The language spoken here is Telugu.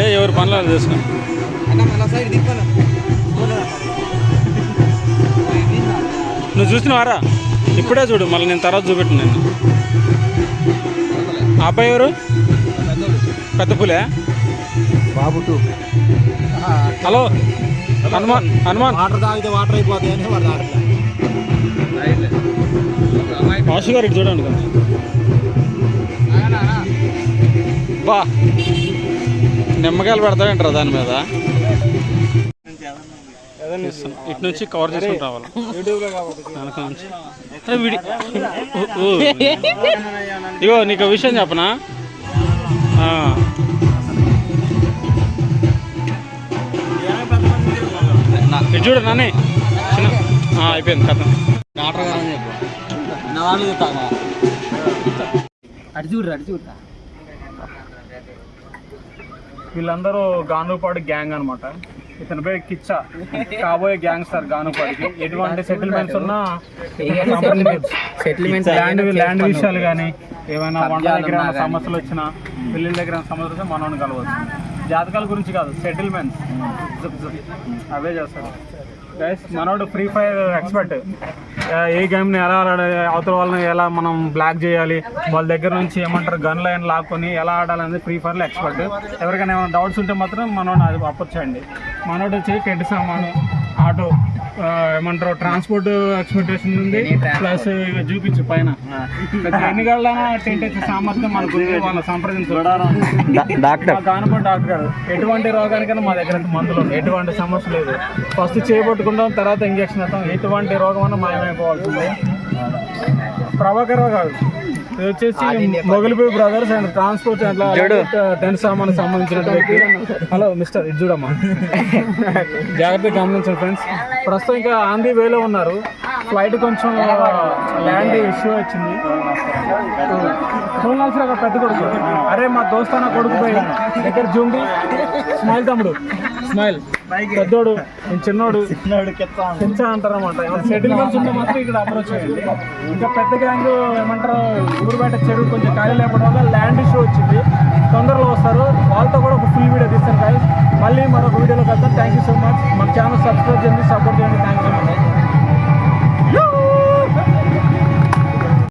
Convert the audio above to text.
ఏ ఎవరి పనులు తిప్పాను నువ్వు చూసినవారా? ఇప్పుడే చూడు మళ్ళీ నేను తర్వాత చూపెట్టు నేను అబ్బాయి ఎవరు? పెద్ద పులే? బాబు టూ. హలో హనుమాన్ హనుమాన్. వాటర్ తాగితే వాటర్ అయిపోతాయి అని వాడు వాసు గారు ఇటు చూడండి బా. నిమ్మకాయలు పెడతావేంటారా దాని మీద. ఇటు నుంచి కవర్ చేసుకుని రావాలి. ఇగో నీకు ఒక విషయం చెప్పనా? ఆ. ఇటు చూడు నానే. చిన్న ఆ, అయిపోయింది కథ. డాక్టర్ గారు అని చెప్పు. వీళ్ళందరూ గానుపాడు గ్యాంగ్ అనమాట ఇతని పేరు కిచ్చ. కాబోయే గ్యాంగ్ సార్ గానుపాడికి ఎటువంటి సెటిల్మెంట్స్ ఉన్నా సెటిల్మెంట్ ల్యాండ్ ల్యాండ్ విషయాలు కానీ ఏమైనా వంట దగ్గర సమస్యలు వచ్చినా పెళ్ళిళ్ళ దగ్గర సమస్యలు వస్తే మనోని కలవచ్చు. జాతకాల గురించి కాదు సెటిల్మెంట్స్ అవే చేస్తారు. గైస్ మనోడు ఫ్రీ ఫైర్ ఎక్స్పర్ట్ ఏ గేమ్ని ఎలా ఆడాలి అవతల వాళ్ళని ఎలా మనం బ్లాక్ చేయాలి వాళ్ళ దగ్గర నుంచి ఏమంటారు గన్ లైన్ లాక్కొని ఎలా ఆడాలనేది ఫ్రీ ఫైర్లో ఎక్స్పర్ట్ ఎవరికైనా ఏమైనా డౌట్స్ ఉంటే మాత్రం మనోడు అది అప్పొచ్చండి మనోడు వచ్చి టెంట్ సామాను ఆటో ఏమంటారు ట్రాన్స్పోర్ట్ ఎక్స్పెక్టేషన్ ఉంది ప్లస్ ఇక చూపించు పైన. ఎన్ని వచ్చే సామర్థ్యం మనకు. వాళ్ళ సంప్రదించారు డాక్టర్. కానుపడి డాక్టర్ గారు ఎటువంటి రోగానికైనా మా దగ్గర మందులు ఎటువంటి సమస్య లేదు. ఫస్ట్ చేపట్టుకుంటాం తర్వాత ఇంజక్షన్ ఇస్తాం ఎటువంటి రోగం అన్నా మాయమైపోవాల్సిందే. ప్రభాకర్ గారు. ఇది వచ్చేసి మొగలిపోయి బ్రదర్స్ అండ్ ట్రాన్స్పోర్ట్ అట్లా టెంట్ సామాన్ సంబంధించిన వ్యక్తి. హలో మిస్టర్ ఇది చూడమ్మా. జాగ్రత్తగా గమనించండి ఫ్రెండ్స్. ప్రస్తుతం ఇంకా ఆంధీ వేలో ఉన్నారు. ఫ్లైట్ కొంచెం ల్యాండ్ ఇష్యూ వచ్చింది. సోనాల్సిన ఒక పెద్ద కొడుకు. అరే మా దోస్తాన కొడుకు పోయి దగ్గర జూండి స్మైల్ తమ్ముడు. స్మైల్. పెద్దోడు నేను చిన్నోడు. కించా సెటిల్మెంట్స్ ఉంటే మాత్రం ఇక్కడ అప్రోచ్ చేయండి. ఇంకా పెద్ద గ్యాంగ్ ఏమంటారు ఊరు బయట చెరువు కొంచెం ఖాళీ లేకపోవడం వల్ల ల్యాండ్ ఇష్యూ వచ్చింది. తొందరలో వస్తారు. వాళ్ళతో కూడా ఒక ఫుల్ వీడియో తీస్తాను guys. మళ్ళీ మరొక వీడియోలో కలుద్దాం. థ్యాంక్ యూ సో మచ్ మన ఛానల్ సబ్స్క్రైబ్ చేయండి సపోర్ట్ చేయండి. థ్యాంక్